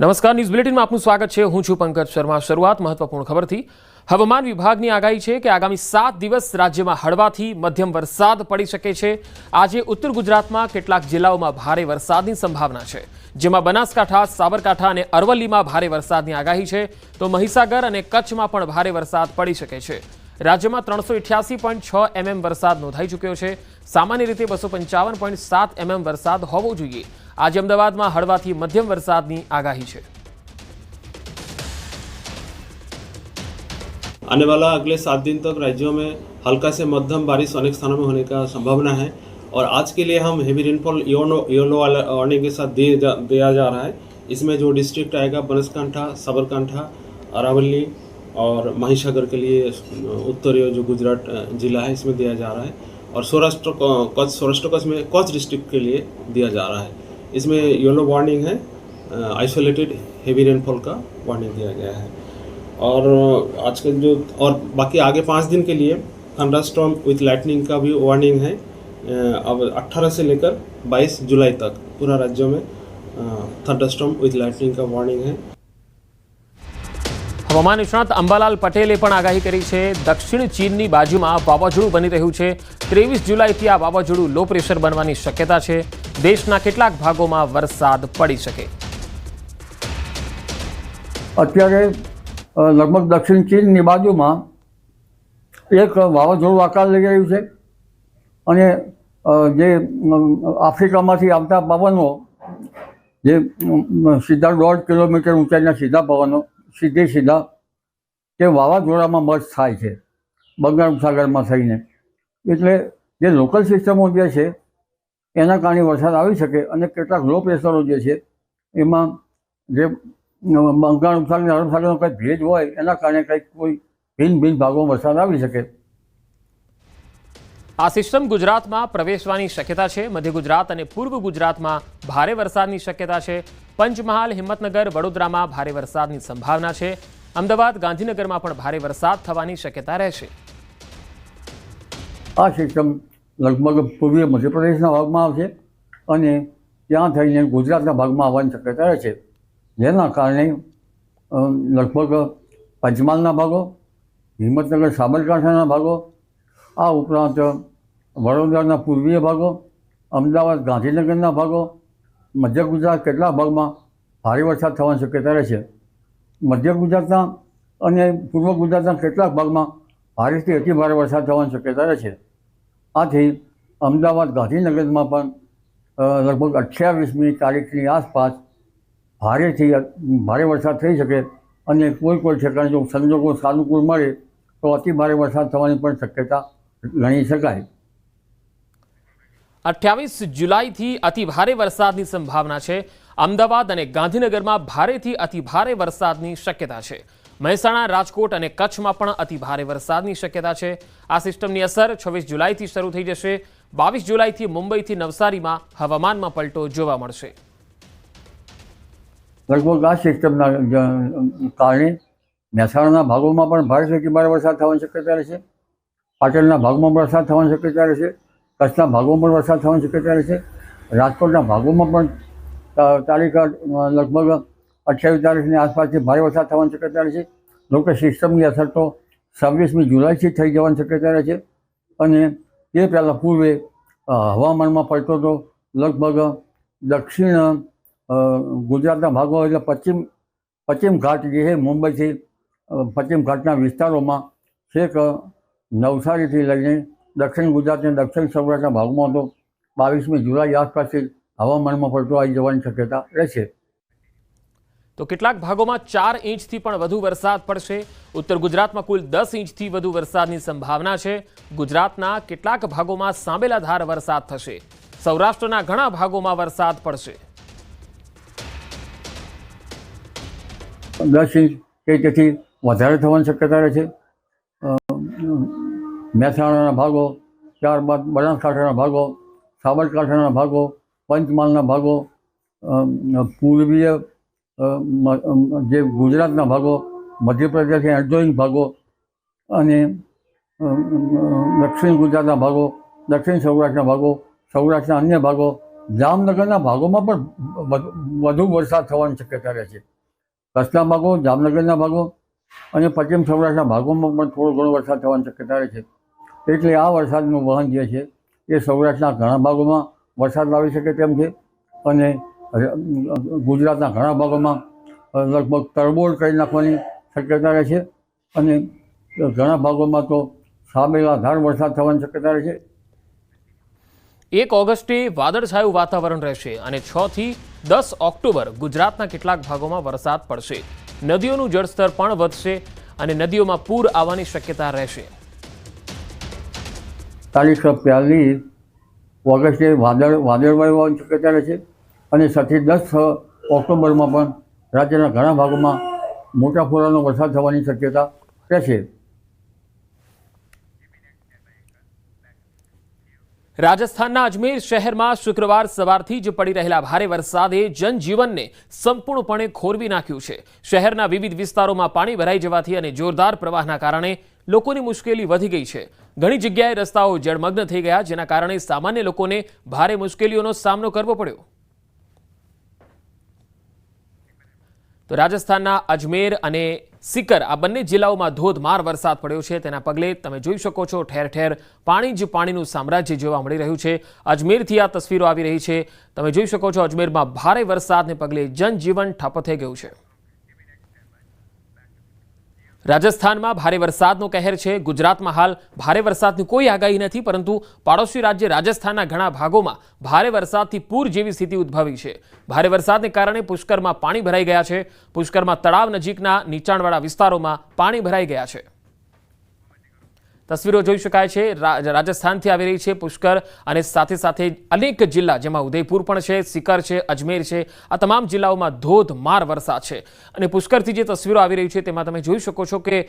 નમસ્કાર, ન્યૂઝ બુલેટિનમાં આપનું સ્વાગત છે. હું છું પંકજ શર્મા. શરૂઆત મહત્વપૂર્ણ ખબરથી. હવામાન વિભાગની આગાહી છે કે આગામી સાત દિવસ રાજ્યમાં હળવાથી મધ્યમ વરસાદ પડી શકે છે. આજે ઉત્તર ગુજરાતમાં કેટલાક જિલ્લાઓમાં ભારે વરસાદની સંભાવના છે. જેમાં બનાસકાંઠા, સાબરકાંઠા અને અરવલ્લીમાં ભારે વરસાદની આગાહી છે. તો મહીસાગર અને કચ્છમાં પણ ભારે વરસાદ પડી શકે છે. રાજ્યમાં ત્રણસો ઇઠ્યાસી પોઈન્ટ છ એમએમ વરસાદ નોંધાઈ ચૂક્યો છે. સામાન્ય રીતે બસો પંચાવન પોઈન્ટ સાત એમએમ વરસાદ હોવો જોઈએ. આજે અમદાવાદમાં હળવાથી મધ્યમ વરસાદની આગાહી છે आने वाला अगले सात दिन तक राज्यों में हल्का से मध्यम बारिश अनेक स्थानों में होने का संभावना है और आज के लिए हम heavy rainfall YONO YONO warning के साथ दिए जा, दिया जा रहा है इसमें जो डिस्ट्रिक्ट आएगा बनासकांठा साबरकांठा अरावली और महिसागर के लिए उत्तरी जो गुजरात अ, जिला है इसमें दिया जा रहा है और सौराष्ट्र क- कच्छ सौराष्ट्र कच्छ में कच्छ डिस्ट्रिक्ट के लिए दिया जा रहा है इसमें येलो वार्निंग है आइसोलेटेड हेवी रेनफॉल का वार्निंग दिया गया है और आज के जो और बाकी आगे पाँच दिन के लिए थंडरस्टॉर्म विथ लाइटनिंग का भी वार्निंग है अ, अब 18 से लेकर 22 जुलाई तक पूरा राज्यों में थंडरस्टॉर्म विथ लाइटनिंग का वार्निंग है હવામાન નિષ્ણાત અંબાલાલ પટેલે પણ આગાહી કરી છે દક્ષિણ ચીનની બાજુમાં વાવાઝોડું બની રહ્યું છે ત્રેવીસ જુલાઈથી આ વાવાઝોડું લો પ્રેશર બનવાની શક્યતા છે દેશના કેટલાક ભાગોમાં વરસાદ પડી શકે. અત્યારે લગભગ દક્ષિણ ચીનની બાજુમાં એક વાવાઝોડું આકાર લઈ રહ્યું છે અને જે આફ્રિકામાંથી આવતા પવનો, જે સીધા દોઢ કિલોમીટર ઊંચાઈના સીધા પવનો, સીધે સીધા તે વાવાઝોડામાં મર્જ થાય છે, બંગાળ સાગરમાં થઈને. એટલે જે લોકલ સિસ્ટમો જે છે એના કારણે વરસાદ આવી શકે અને કેટલાક લો પ્રેશરો જે છે એમાં જે બંગાળ ઉપસાગર અરબ સાગરનો કંઈક ભેજ હોય એના કારણે કંઈક કોઈ ભિન્ન ભિન્ન ભાગોમાં વરસાદ આવી શકે. આ સિસ્ટમ ગુજરાતમાં પ્રવેશવાની શક્યતા છે. મધ્ય ગુજરાત અને પૂર્વ ગુજરાતમાં ભારે વરસાદની શક્યતા છે. પંચમહાલ હિંમતનગર વડોદરામાં ભારે વરસાદની સંભાવના છે. અમદાવાદ ગાંધીનગરમાં પણ ભારે વરસાદ થવાની શક્યતા રહેશે. આ સિસ્ટમ લગભગ પૂર્વીય મધ્યપ્રદેશના ભાગમાં આવશે અને ત્યાં થઈને ગુજરાતના ભાગમાં આવવાની શક્યતા રહે છે. જેના કારણે લગભગ પંચમહાલના ભાગો, હિંમતનગર સાબરકાંઠાના ભાગો, આ ઉપરાંત વડોદરાના પૂર્વીય ભાગો, અમદાવાદ ગાંધીનગરના ભાગો, મધ્ય ગુજરાત કેટલાક ભાગમાં ભારે વરસાદ થવાની શક્યતા રહેશે મધ્ય ગુજરાતના અને પૂર્વ ગુજરાતના કેટલાક ભાગમાં ભારેથી અતિ ભારે વરસાદ થવાની શક્યતા રહેશે આથી અમદાવાદ ગાંધીનગરમાં પણ લગભગ અઠ્યાવીસમી તારીખની આસપાસ ભારેથી ભારે વરસાદ થઈ શકે અને કોઈ કોઈ ઠેકાણે જો સંજોગો સાનુકૂળ મળે તો અતિ ભારે વરસાદ થવાની પણ શક્યતા ગણી શકાય. અઠ્યાવીસ જુલાઈથી અતિ ભારે વરસાદની સંભાવના છે. અમદાવાદ અને ગાંધીનગરમાં ભારેથી અતિ ભારે વરસાદની શક્યતા છે. મહેસાણા, રાજકોટ અને કચ્છમાં પણ અતિ ભારે વરસાદની શક્યતા છે. આ સિસ્ટમની અસર છવ્વીસ જુલાઈથી શરૂ થઈ જશે. બાવીસ જુલાઈથી મુંબઈથી નવસારીમાં હવામાનમાં પલટો જોવા મળશે. લગભગ આ સિસ્ટમના કારણે મહેસાણાના ભાગોમાં પણ ભારે વરસાદ થવાની શક્યતા રહેશે. પાટણના ભાગમાં પણ વરસાદ થવાની શક્યતા રહેશે. કચ્છના ભાગોમાં પણ વરસાદ થવાની શક્યતા રહેશે. રાજકોટના ભાગોમાં પણ તારીખ લગભગ અઠ્યાવીસ તારીખની આસપાસથી ભારે વરસાદ થવાની શક્યતા રહેશે જોકે સિસ્ટમની અસર તો છવ્વીસમી જુલાઈથી થઈ જવાની શક્યતા રહેશે અને તે પહેલાં પૂર્વે હવામાનમાં પડતો તો લગભગ દક્ષિણ ગુજરાતના ભાગો એટલે પશ્ચિમ પશ્ચિમ ઘાટ જે છે મુંબઈથી પશ્ચિમ ઘાટના વિસ્તારોમાં છેક નવસારીથી લઈને દક્ષિણ ગુજરાતને દક્ષિણ સૌરાષ્ટ્રના ભાગમાં તો બાવીસમી જુલાઈ આસપાસથી હવામાનમાં પડતો આવી જવાની શક્યતા રહેશે તો કેટલાક ભાગોમાં ચાર ઇંચથી પણ વધુ વરસાદ પડશે. ઉત્તર ગુજરાતમાં કુલ દસ ઇંચથી વધુ વરસાદની સંભાવના છે. ગુજરાતના કેટલાક ભાગોમાં સાંબેલાધાર વરસાદ થશે. સૌરાષ્ટ્રના ઘણા ભાગોમાં વરસાદ પડશે. દસ ઇંચ કે તેથી વધારે થવાની શક્યતા રહે છે. મહેસાણાના ભાગો, ત્યારબાદ બનાસકાંઠાના ભાગો, સાબરકાંઠાના ભાગો, પંચમહાલના ભાગો પૂર્વીય જે ગુજરાતના ભાગો મધ્યપ્રદેશ એડજોઈંગ ભાગો અને દક્ષિણ ગુજરાતના ભાગો, દક્ષિણ સૌરાષ્ટ્રના ભાગો, સૌરાષ્ટ્રના અન્ય ભાગો, જામનગરના ભાગોમાં પણ વધુ વરસાદ થવાની શક્યતા રહે છે. કચ્છના ભાગો, જામનગરના ભાગો અને પશ્ચિમ સૌરાષ્ટ્રના ભાગોમાં પણ થોડો ઘણો વરસાદ થવાની શક્યતા રહે છે. એટલે આ વરસાદનું વહન જે છે, એ સૌરાષ્ટ્રના ઘણા ભાગોમાં વરસાદ લાવી શકે તેમ છે અને ગુજરાતના ઘણા ભાગોમાં લગભગ તરબોળ કરી નાખવાની શક્યતા રહે છે અને ઘણા ભાગોમાં તો સાબેલાધાર વરસાદ થવાની શક્યતા રહે છે. એક ઓગસ્ટે વાદળછાયું વાતાવરણ રહેશે અને છ થી દસ ઓક્ટોબર ગુજરાતના કેટલાક ભાગોમાં વરસાદ પડશે. નદીઓનું જળસ્તર પણ વધશે અને નદીઓમાં પૂર આવવાની શક્યતા રહેશે. તારીખ પહેલી ઓગસ્ટે વાદળ વાદળવાયુ આવવાની શક્યતા રહે છે. અને સાથે દસ ઓક્ટોબરમાં પણ રાજ્યના ઘણા ભાગોમાં મોટા ફોરાનો વરસાદ થવાની શક્યતા રહેશે. રાજસ્થાનના અજમેર શહેરમાં શુક્રવાર સવારથી જ પડી રહેલા ભારે વરસાદે જનજીવનને સંપૂર્ણપણે ખોરવી નાખ્યું છે. શહેરના વિવિધ વિસ્તારોમાં પાણી ભરાઈ જવાથી અને જોરદાર પ્રવાહના કારણે લોકોની મુશ્કેલી વધી ગઈ છે. ઘણી જગ્યાએ રસ્તાઓ જળમગ્ન થઈ ગયા, જેના કારણે સામાન્ય લોકોને ભારે મુશ્કેલીઓનો સામનો કરવો પડ્યો. તો રાજસ્થાનના અજમેર અને સિકર આ બંને જિલ્લાઓમાં ધોધમાર વરસાદ પડ્યો છે. તેના પગલે તમે જોઈ શકો છો ઠેર ઠેર પાણી જ પાણીનું સામ્રાજ્ય જોવા મળી રહ્યું છે. અજમેરથી આ તસવીરો આવી રહી છે. તમે જોઈ શકો છો અજમેરમાં ભારે વરસાદને પગલે જનજીવન ઠપ થઈ ગયું છે. રાજસ્થાનમાં ભારે વરસાદનો કહેર છે. ગુજરાતમાં હાલ ભારે વરસાદની કોઈ આગાહી નથી, પરંતુ પાડોશી રાજ્ય રાજસ્થાનના ઘણા ભાગોમાં ભારે વરસાદથી પૂર જેવી સ્થિતિ ઉદ્ભવી છે. ભારે વરસાદને કારણે પુષ્કરમાં પાણી ભરાઈ ગયા છે. પુષ્કરમાં તળાવ નજીકના નીચાણવાળા વિસ્તારોમાં પાણી ભરાઈ ગયા છે. તસવીરો જોઈ શકાય છે. રાજસ્થાનથી આવી રહી છે પુષ્કર અને સાથે સાથે અનેક જિલ્લા, જેમાં ઉદયપુર પણ છે, સિકર છે, અજમેર છે. આ તમામ જિલ્લાઓમાં ધોધમાર વરસાદ છે. અને પુષ્કરથી જે તસવીરો આવી રહી છે તેમાં તમે જોઈ શકો છો કે